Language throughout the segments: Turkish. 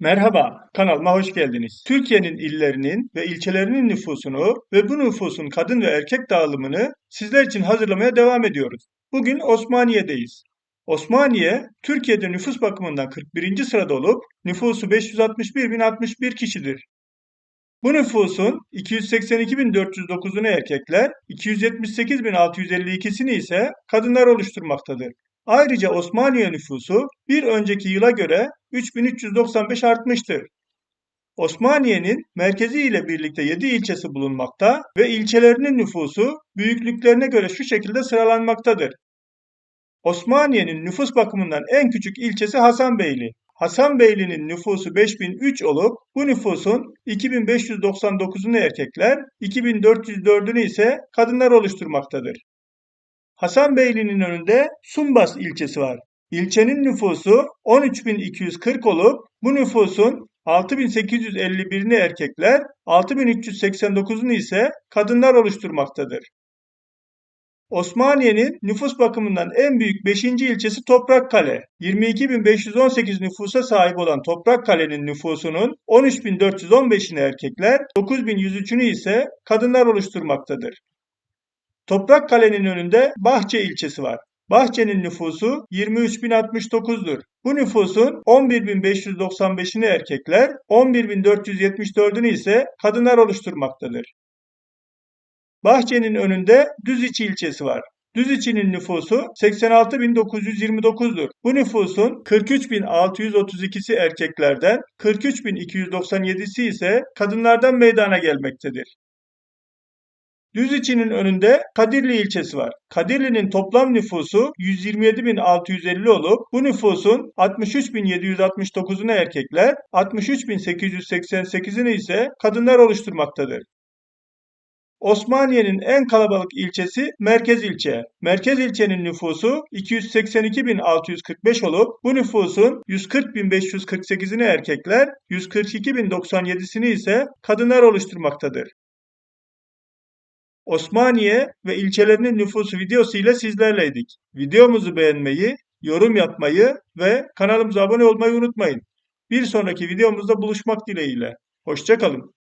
Merhaba, kanalıma hoş geldiniz. Türkiye'nin illerinin ve ilçelerinin nüfusunu ve bu nüfusun kadın ve erkek dağılımını sizler için hazırlamaya devam ediyoruz. Bugün Osmaniye'deyiz. Osmaniye, Türkiye'de nüfus bakımından 41. sırada olup nüfusu 561.061 kişidir. Bu nüfusun 282.409'unu erkekler, 278.652'sini ise kadınlar oluşturmaktadır. Ayrıca Osmaniye nüfusu bir önceki yıla göre 3395 artmıştır. Osmaniye'nin merkezi ile birlikte 7 ilçesi bulunmakta ve ilçelerinin nüfusu büyüklüklerine göre şu şekilde sıralanmaktadır. Osmaniye'nin nüfus bakımından en küçük ilçesi Hasanbeyli. Hasanbeyli'nin nüfusu 5003 olup bu nüfusun 2599'unu erkekler, 2404'ünü ise kadınlar oluşturmaktadır. Hasanbeyli'nin önünde Sumbas ilçesi var. İlçenin nüfusu 13.240 olup bu nüfusun 6.851'ini erkekler, 6.389'unu ise kadınlar oluşturmaktadır. Osmaniye'nin nüfus bakımından en büyük 5. ilçesi Toprakkale. 22.518 nüfusa sahip olan Toprakkale'nin nüfusunun 13.415'ini erkekler, 9.103'ünü ise kadınlar oluşturmaktadır. Toprakkale'nin önünde Bahçe ilçesi var. Bahçe'nin nüfusu 23.069'dur. Bu nüfusun 11.595'ini erkekler, 11.474'ünü ise kadınlar oluşturmaktadır. Bahçe'nin önünde Düziçi ilçesi var. Düziçi'nin nüfusu 86.929'dur. Bu nüfusun 43.632'si erkeklerden, 43.297'si ise kadınlardan meydana gelmektedir. Düziçi'nin önünde Kadirli ilçesi var. Kadirli'nin toplam nüfusu 127.650 olup bu nüfusun 63.769'unu erkekler, 63.888'ini ise kadınlar oluşturmaktadır. Osmaniye'nin en kalabalık ilçesi Merkez ilçe. Merkez ilçenin nüfusu 282.645 olup bu nüfusun 140.548'ini erkekler, 142.097'sini ise kadınlar oluşturmaktadır. Osmaniye ve ilçelerinin nüfusu videosu ile sizlerleydik. Videomuzu beğenmeyi, yorum yapmayı ve kanalımıza abone olmayı unutmayın. Bir sonraki videomuzda buluşmak dileğiyle. Hoşçakalın.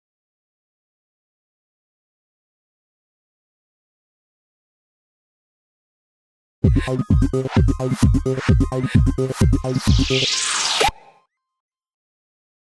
I'm gonna be out of the air, I'm gonna be out of the air, I'm gonna be out of the air.